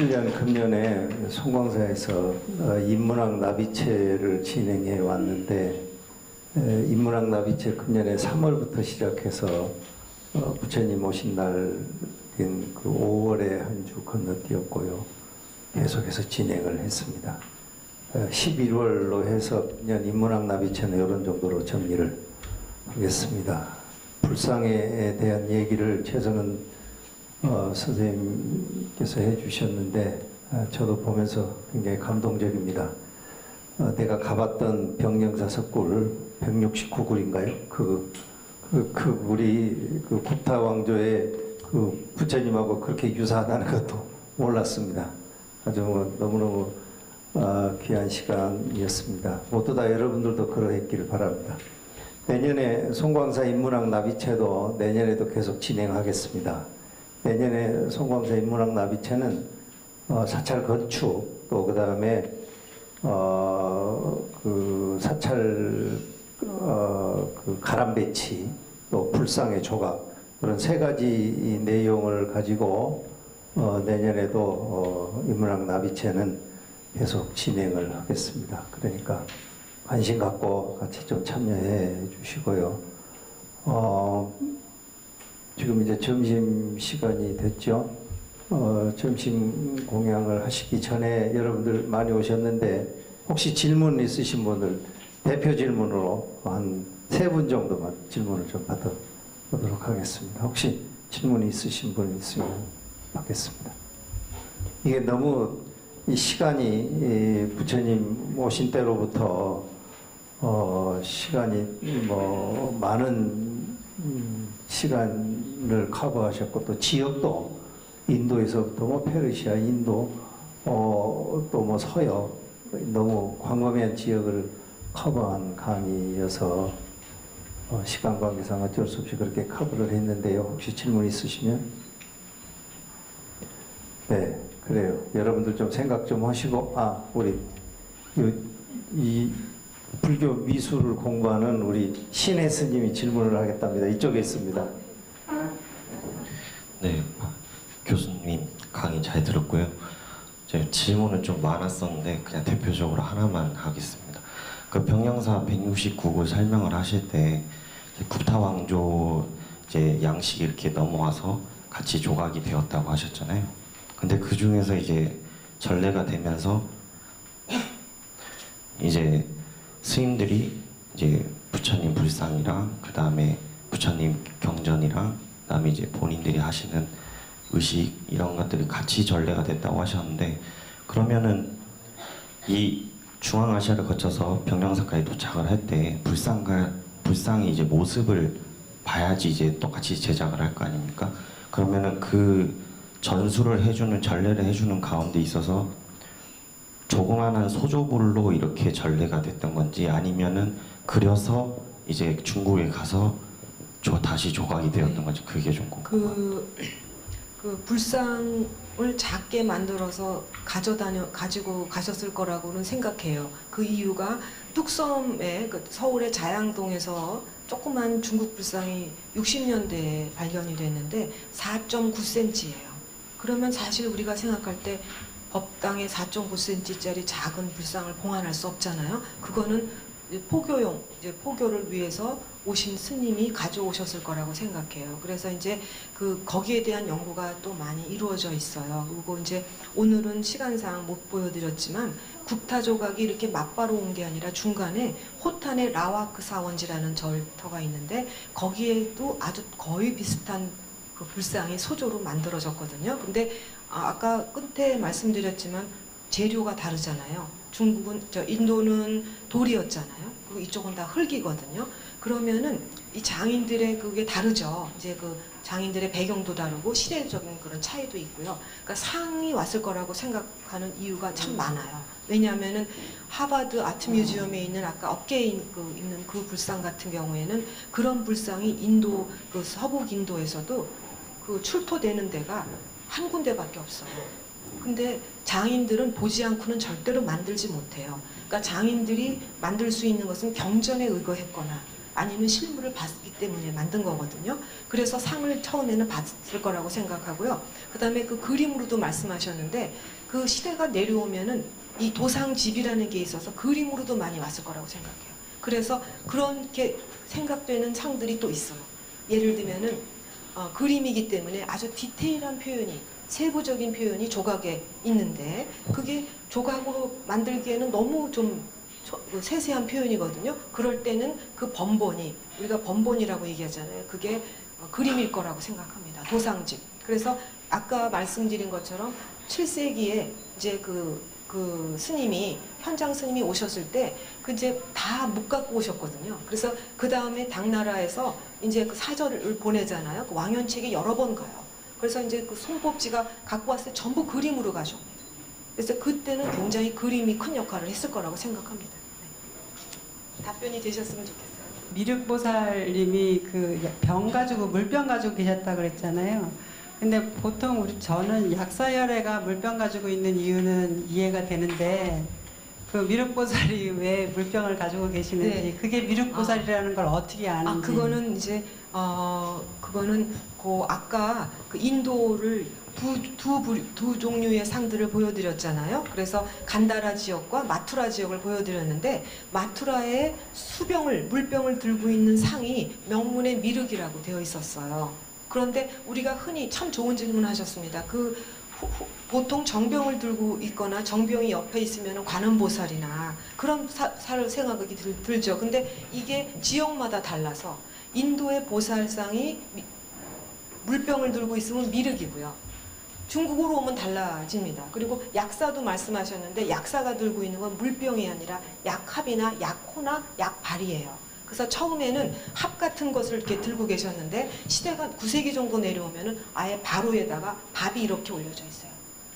2017년 금년에 송광사에서 어, 인문학 나비체를 진행해 왔는데 에, 인문학 나비체 금년에 3월부터 시작해서 어, 부처님 오신 날인 그 5월에 한 주 건너뛰었고요. 계속해서 진행을 했습니다. 어, 11월로 해서 금년 인문학 나비체는 이런 정도로 정리를 하겠습니다. 불상에 대한 얘기를 최선은 어, 선생님께서 해주셨는데 아, 저도 보면서 굉장히 감동적입니다. 어, 내가 가봤던 병영사 석굴 169굴인가요? 그, 그, 그 굴이 그 구타 왕조의 그 부처님하고 그렇게 유사하다는 것도 몰랐습니다. 아주 뭐 너무너무 아, 귀한 시간이었습니다. 모두 다 여러분들도 그러했기를 바랍니다. 내년에 송광사 인문학 나비체도 내년에도 계속 진행하겠습니다. 내년에 송광사 인문학 나비체는 어, 사찰 건축 또 그다음에 어, 그 사찰 어, 그 가람 배치 또 불상의 조각 그런 세 가지 이 내용을 가지고 어, 내년에도 어, 인문학 나비체는 계속 진행을 하겠습니다. 그러니까 관심 갖고 같이 좀 참여해 주시고요. 어, 이제 점심 시간이 됐죠. 어, 점심 공양을 하시기 전에 여러분들 많이 오셨는데 혹시 질문 있으신 분들 대표 질문으로 한 세 분 정도만 질문을 좀 받아보도록 하겠습니다. 혹시 질문이 있으신 분 있으면 받겠습니다. 이게 너무 이 시간이 이 부처님 오신 때로부터 어, 시간이 뭐 많은 음, 시간 을 커버하셨고 또 지역도 인도에서부터 뭐 페르시아, 인도, 어, 또 뭐 서역 너무 광범위한 지역을 커버한 강의여서 어, 시간 관계상 어쩔 수 없이 그렇게 커버를 했는데요. 혹시 질문 있으시면 네 그래요. 여러분들 좀 생각 좀 하시고 아 우리 이, 이 불교 미술을 공부하는 우리 신혜 스님이 질문을 하겠답니다. 이쪽에 있습니다. 네, 교수님 강의 잘 들었고요. 제 질문은 좀 많았었는데 그냥 대표적으로 하나만 하겠습니다. 그 병영사 169구 설명을 하실 때 구타 왕조 이제 양식이 이렇게 넘어와서 같이 조각이 되었다고 하셨잖아요. 근데 그 중에서 이제 전례가 되면서 이제 스님들이 이제 부처님 불상이랑 그 다음에 부처님 경전이랑 그 다음에 이제 본인들이 하시는 의식 이런 것들이 같이 전례가 됐다고 하셨는데 그러면은 이 중앙아시아를 거쳐서 병명사까지 도착을 할 때 불상과 불상이 이제 모습을 봐야지 이제 똑같이 제작을 할 거 아닙니까? 그러면은 그 전수를 해주는 전례를 해주는 가운데 있어서 조그만한 소조불로 이렇게 전래가 됐던 건지 아니면은 그려서 이제 중국에 가서 조, 다시 조각이 되었던 건지 그게 좀 궁금해요. 그, 그 불상을 작게 만들어서 가져다녀 가지고 가셨을 거라고는 생각해요. 그 이유가 뚝섬에 그 서울의 자양동에서 조그만 중국 불상이 60년대에 발견이 됐는데 4.9cm예요. 그러면 사실 우리가 생각할 때 법당에 4.9cm짜리 작은 불상을 봉안할 수 없잖아요. 그거는 포교용, 이제 포교를 위해서 오신 스님이 가져오셨을 거라고 생각해요. 그래서 이제 그 거기에 대한 연구가 또 많이 이루어져 있어요. 그리고 이제 오늘은 시간상 못 보여드렸지만 국타 조각이 이렇게 맞바로 온 게 아니라 중간에 호탄의 라와크 사원지라는 절터가 있는데 거기에도 아주 거의 비슷한 그 불상이 소조로 만들어졌거든요. 근데 아, 아까 끝에 말씀드렸지만 재료가 다르잖아요. 중국은 저 인도는 돌이었잖아요. 그리고 이쪽은 다 흙이거든요. 그러면은 이 장인들의 그게 다르죠. 이제 그 장인들의 배경도 다르고 시대적인 그런 차이도 있고요. 그러니까 상이 왔을 거라고 생각하는 이유가 참 많아요. 왜냐하면은 하버드 아트 뮤지엄에 있는 아까 어깨에 있- 그 있는 그 불상 같은 경우에는 그런 불상이 인도 그 서북 인도에서도 그 출토되는 데가 한 군데밖에 없어요. 근데 장인들은 보지 않고는 절대로 만들지 못해요. 그러니까 장인들이 만들 수 있는 것은 경전에 의거했거나 아니면 실물을 봤기 때문에 만든 거거든요. 그래서 상을 처음에는 받을 거라고 생각하고요. 그다음에 그 그림으로도 말씀하셨는데 그 시대가 내려오면은 이 도상집이라는 게 있어서 그림으로도 많이 왔을 거라고 생각해요. 그래서 그렇게 생각되는 상들이 또 있어요. 예를 들면은 어, 그림이기 때문에 아주 디테일한 표현이 세부적인 표현이 조각에 있는데 그게 조각으로 만들기에는 너무 좀 초- 그 세세한 표현이거든요. 그럴 때는 그 번본이 우리가 번본이라고 얘기하잖아요. 그게 어, 그림일 거라고 생각합니다. 도상집. 그래서 아까 말씀드린 것처럼 7세기에 이제 그, 그 스님이 현장 스님이 오셨을 때 그 이제 다 못 갖고 오셨거든요. 그래서 그 다음에 당나라에서 이제 그 사절을 보내잖아요. 그 왕연책이 여러 번 가요. 그래서 이제 그 송법지가 갖고 왔을 때 전부 그림으로 가져옵니다. 그래서 그때는 굉장히 그림이 큰 역할을 했을 거라고 생각합니다. 네. 답변이 되셨으면 좋겠어요. 미륵보살님이 그 병 가지고 물병 가지고 계셨다 그랬잖아요. 근데 보통 우리 저는 약사열애가 물병 가지고 있는 이유는 이해가 되는데 그 미륵보살이 왜 물병을 가지고 계시는지 네. 그게 미륵보살이라는 걸 어떻게 아는지 아 그거는 이제 어 그거는 그 아까 그 인도를 두 두 두 종류의 상들을 보여드렸잖아요. 그래서 간다라 지역과 마투라 지역을 보여드렸는데 마투라의 수병을 물병을 들고 있는 상이 명문의 미륵이라고 되어 있었어요. 그런데 우리가 흔히 참 좋은 질문하셨습니다. 그 보통 정병을 들고 있거나 정병이 옆에 있으면 관음보살이나 그런 사, 살 생각이 들, 들죠. 근데 이게 지역마다 달라서 인도의 보살상이 미- 물병을 들고 있으면 미륵이고요. 중국으로 오면 달라집니다. 그리고 약사도 말씀하셨는데 약사가 들고 있는 건 물병이 아니라 약합이나 약호나 약발이에요. 그래서 처음에는 합 같은 것을 이렇게 들고 계셨는데 시대가 9세기 정도 내려오면은 아예 바로에다가 밥이 이렇게 올려져 있어요.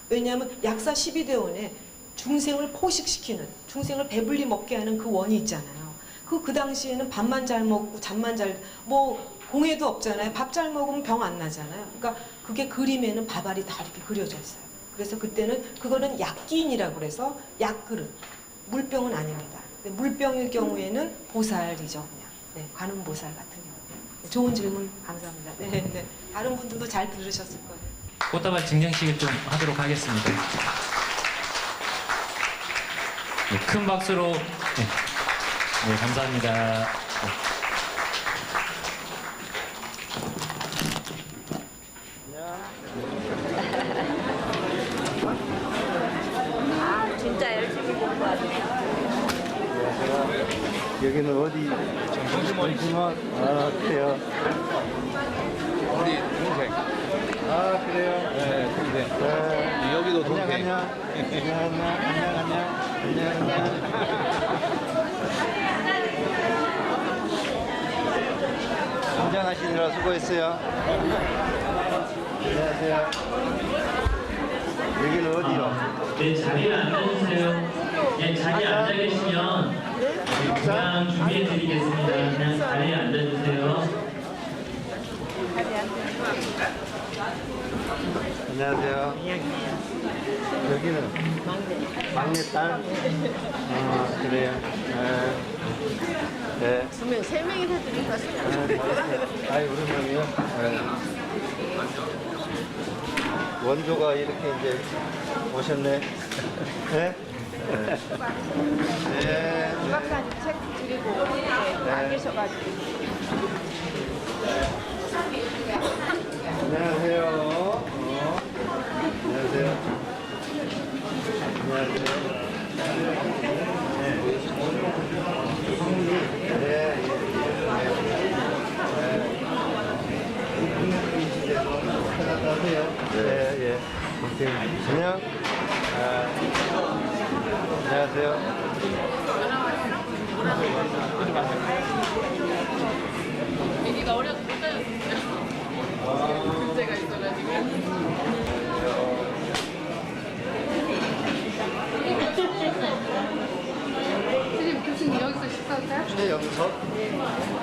왜냐하면 약사 12대원에 중생을 포식시키는 중생을 배불리 먹게 하는 그 원이 있잖아요. 그 그 당시에는 밥만 잘 먹고 잠만 잘 뭐 공해도 없잖아요. 밥 잘 먹으면 병 안 나잖아요. 그러니까 그게 그림에는 밥알이 다 이렇게 그려져 있어요. 그래서 그때는 그거는 약기인이라고 그래서 약그릇 물병은 아닙니다. 근데 물병일 경우에는 보살이죠, 그냥 네, 관음보살 같은 경우. 네, 좋은 질문 감사합니다. 네, 네. 다른 분들도 잘 들으셨을 거예요. 꽃다발 증정식을 좀 하도록 하겠습니다. 네, 큰 박수로 네, 네, 감사합니다. 네. 아, 진짜 열심히 공부하네요. 여기는 어디? 정심원. 아 그래요. 우리 동생. 아 그래요. 네, 동생. 네. 여기도 안녕 동생. 안녕. 안녕 안녕 안녕 안녕 안녕 안녕. 긴장하시느라 수고했어요. 안녕하세요. 여기는 어디요? 네, 자리에 앉아주세요. 네, 자리에 앉아 계시면 그냥 준비해 드리겠습니다. 그냥 자리에 앉아주세요. 안녕하세요. 여기는 막내딸. 아 그래요. 네. 네. 두 명, 세 명이서 들으니까 아, 아이 오랜만이요. 네. 원조가 이렇게 이제 오셨네. 네? 네. 네. 음악까지 책 드리고 이렇게 안 계셔가지고. 안녕하세요. 어. 안녕하세요. 안녕하세요. 네. 네. 네. 편하다 하세요. 네, 예. 오케이. 안녕. 아, 안녕하세요. 애기가 어려서 못 다녔어요. 문제가 있어가지고. 어.